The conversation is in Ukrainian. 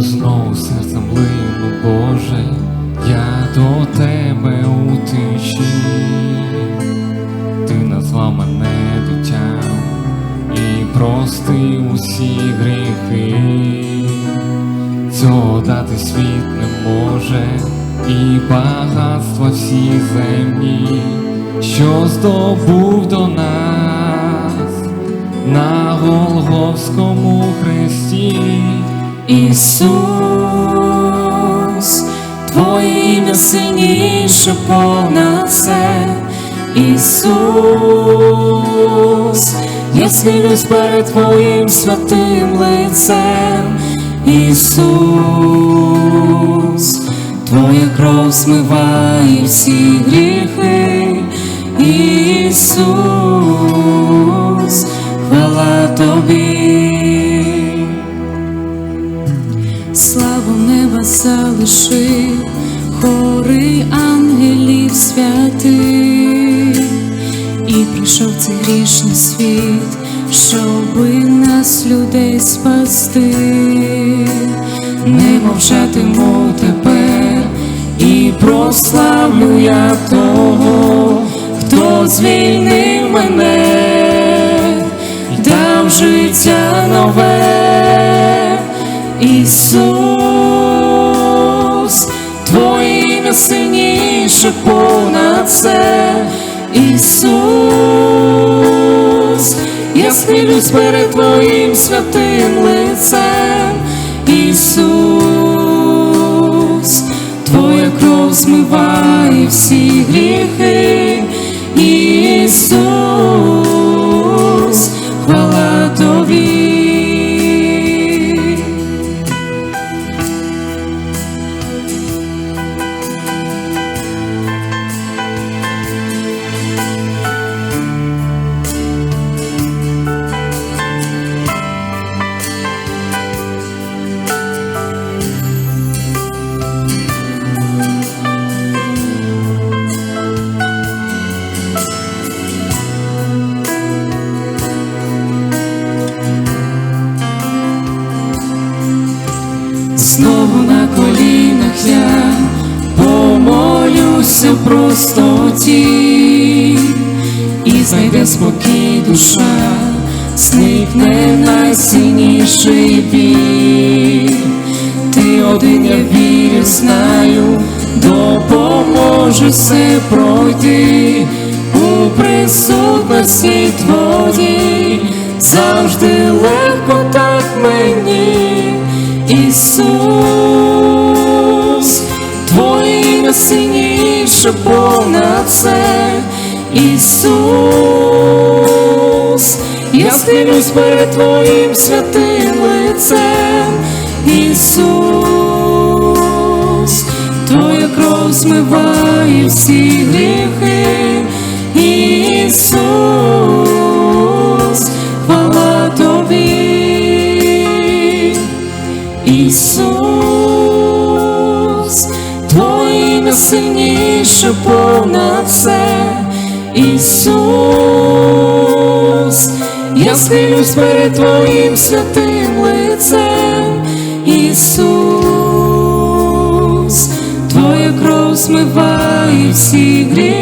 Знову серцем лину, Боже, я до тебе у тиші, ти назвав мене дитям і простий усі гріхи, цього дати світ не може, і багатства всі землі, що здобув до нас на Голговському хресті. Ісус, Твоє ім'я сильніше понад все, Ісус, я схилюсь перед Твоїм святим лицем, Ісус, Твоя кров смиває всі гріхи, Ісус, хвала Тобі. Неба залишив, хори ангелів святих, і прийшов цей грішний світ, щоби нас людей спасти, не мовчатиму тепер, і прославлю я того, хто звільнив мене, дав життя нове. Ісус, сильніше понад все, Ісус, я схилюсь перед Твоїм святим лицем, Ісус, Твоя кров змиває всі гріхи, Ісус, Знову на колінах я помолюся в простоті, і знайде спокій душа, зникне найсильніший біль. Ти один я вірю, знаю, допоможе все пройти у присутності твоїй, завжди легко так мені. Ісус, Твоє ім'я сильніше понад все, Ісус, я схилюсь перед Твоїм святим лицем, Ісус, Твоя кров змиває всі гріхи, Ісус, Ісус, Твоє ім'я сильніше понад все, Ісус, я схилюсь перед Твоїм святим лицем, Ісус, Твоя кров змиває всі гріхи,